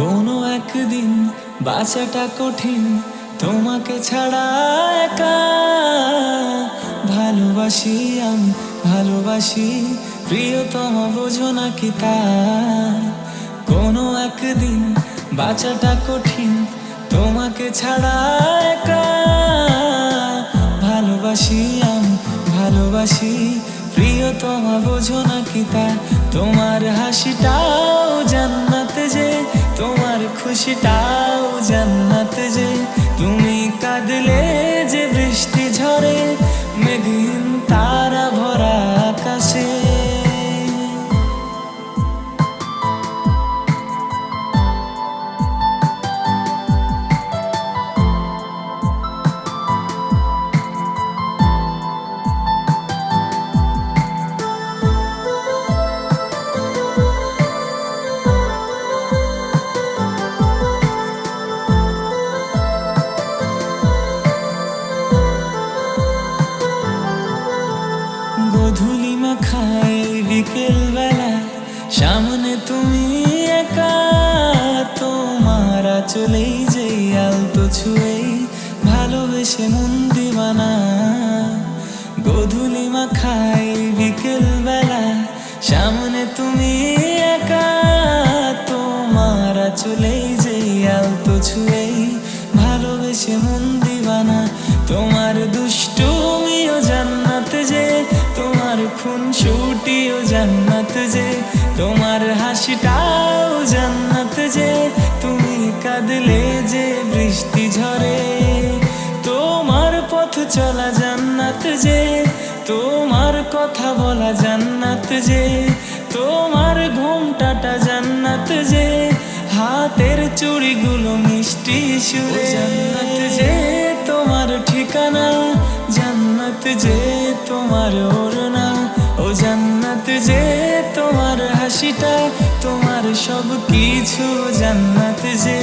একদিন বাঁচাটা কঠিন, তোমাকে ছাড়া একা। ভালোবাসি আমি, ভালোবাসি প্রিয়তম বোঝো না কি তা? কোনো একদিন বাঁচাটা কঠিন, তোমাকে ছাড়া একা। ভালোবাসি আমি, ভালোবাসি প্রিয়তমা বোঝো না কি তা? তোমার হাসিটাও জান্নাত যে খুশিটাও জান্নাত। গধুলি মাখায় বিকেল বেলা সামনে তুমি একা, তোমার চলেই যে আলতো ছুঁয়েই ভালোবেসে মন দিবানা। গধুলি মাখায় বিকেল বেলা সামনে তুমি একা, তোমার চলেই যে আলতো ছুঁয়েই ভালোবেসে মন দিবানা। তোমার জান্নাত যে, তোমার হাসিটাও জান্নাত যে, তুমি কাঁদলে যে বৃষ্টি ঝরে। তোমার পথ চলা জান্নাত যে, তোমার কথা বলা জান্নাত যে, তোমার ঘুমটাটা জান্নাত যে, হাতের চুড়িগুলো মিষ্টি সুরে। জান্নাত যে, তোমার ঠিকানা, জান্নাত যে, তোমার ওড়না। ও জান্নাত যে তোমার হাসিটা তোমার সব কিছু জান্নাত যে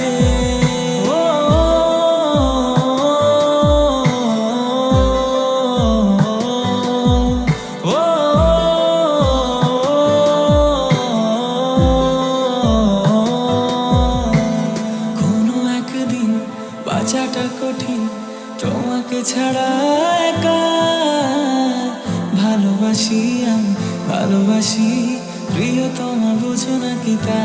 বাঁচাটা কঠিন তোমাকে ছাড়া একা ভালোবাসি আমি ভালোবাসি প্রিয়তমা বুঝো নাকি তা?